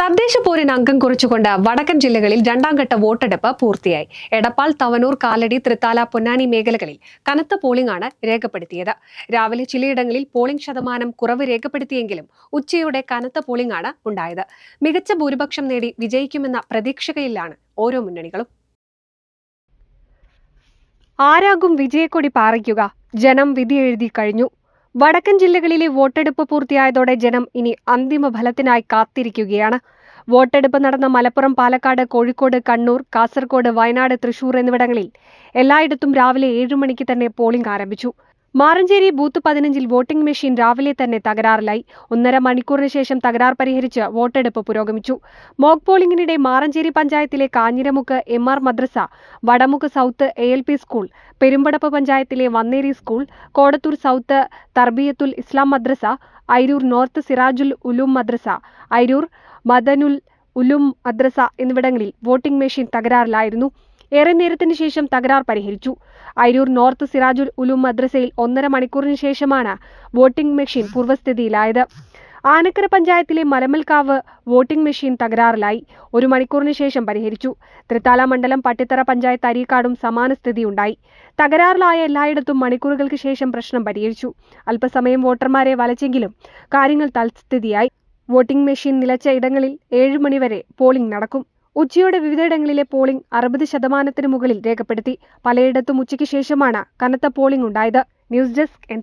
തദ്ദേശ പോരിന് അംഗം കുറിച്ചുകൊണ്ട് വടക്കൻ ജില്ലകളിൽ രണ്ടാം ഘട്ട വോട്ടെടുപ്പ് പൂർത്തിയായി. എടപ്പാൾ തവനൂർ കാലടി തൃത്താല പൊന്നാനി മേഖലകളിൽ കനത്ത പോളിംഗ് ആണ് രേഖപ്പെടുത്തിയത്. രാവിലെ ചിലയിടങ്ങളിൽ പോളിംഗ് ശതമാനം കുറവ് രേഖപ്പെടുത്തിയെങ്കിലും ഉച്ചയോടെ കനത്ത പോളിംഗ് ആണ് ഉണ്ടായത്. മികച്ച ഭൂരിപക്ഷം നേടി വിജയിക്കുമെന്ന പ്രതീക്ഷയിലാണ് ഓരോ മുന്നണികളും. ആരാകും വിജയക്കൊടി പാറിക്കുക ജനം വിധി എഴുതി കഴിഞ്ഞു. വടക്കൻ ജില്ലകളിലെ വോട്ടെടുപ്പ് പൂർത്തിയായതോടെ ജനം ഇനി അന്തിമ ഫലത്തിനായി കാത്തിരിക്കുകയാണ്. വോട്ടെടുപ്പ് നടന്ന മലപ്പുറം പാലക്കാട് കോഴിക്കോട് കണ്ണൂർ കാസർഗോഡ് വയനാട് തൃശൂർ എന്നിവിടങ്ങളിൽ എല്ലായിടത്തും രാവിലെ ഏഴു മണിക്ക് തന്നെ പോളിംഗ് ആരംഭിച്ചു. മാറഞ്ചേരി ബൂത്ത് പതിനഞ്ചിൽ വോട്ടിംഗ് മെഷീൻ രാവിലെ തന്നെ തകരാറിലായി. ഒന്നര മണിക്കൂറിന് ശേഷം തകരാർ പരിഹരിച്ച് വോട്ടെടുപ്പ് പുരോഗമിച്ചു. മോക്ക് പോളിംഗിനിടെ മാറഞ്ചേരി പഞ്ചായത്തിലെ Kanjiramukku M R madrasa Vadamukku south A L P school Perumpadappu പഞ്ചായത്തിലെ വന്നേരി സ്കൂൾ കോടത്തൂർ സൗത്ത് തർബിയത്തുൽ ഇസ്ലാം മദ്രസ അരൂർ നോർത്ത് സിറാജുൽ ഉലൂം മദ്രസ അരൂർ മദനുൽ ഉലും മദ്രസ എന്നിവിടങ്ങളിൽ വോട്ടിംഗ് മെഷീൻ തകരാറിലായിരുന്നു. ഏറെ നേരത്തിന് ശേഷം തകരാർ പരിഹരിച്ചു. അരൂർ നോർത്ത് സിറാജുൽ ഉലൂം മദ്രസയിൽ ഒന്നര മണിക്കൂറിന് ശേഷമാണ് വോട്ടിംഗ് മെഷീൻ പൂർവസ്ഥിതിയിലായത്. ആനക്കര പഞ്ചായത്തിലെ മലമൽക്കാവ് വോട്ടിംഗ് മെഷീൻ തകരാറിലായി. ഒരു മണിക്കൂറിന് ശേഷം പരിഹരിച്ചു. തൃത്താല മണ്ഡലം പട്ടിത്തറ പഞ്ചായത്ത് അരീക്കാടും സമാന സ്ഥിതിയുണ്ടായി. തകരാറിലായ എല്ലായിടത്തും മണിക്കൂറുകൾക്ക് ശേഷം പ്രശ്നം പരിഹരിച്ചു. അല്പസമയം വോട്ടർമാരെ വലച്ചെങ്കിലും കാര്യങ്ങൾ തൽസ്ഥിതിയായി. വോട്ടിംഗ് മെഷീൻ നിലച്ച ഇടങ്ങളിൽ ഏഴ് മണിവരെ പോളിംഗ് നടക്കും. ഉച്ചയോടെ വിവിധയിടങ്ങളിലെ പോളിംഗ് അറുപത് ശതമാനത്തിന് മുകളിൽ രേഖപ്പെടുത്തി. പലയിടത്തും ഉച്ചയ്ക്ക് ശേഷമാണ് കനത്ത പോളിംഗ് ഉണ്ടായത്. News desk N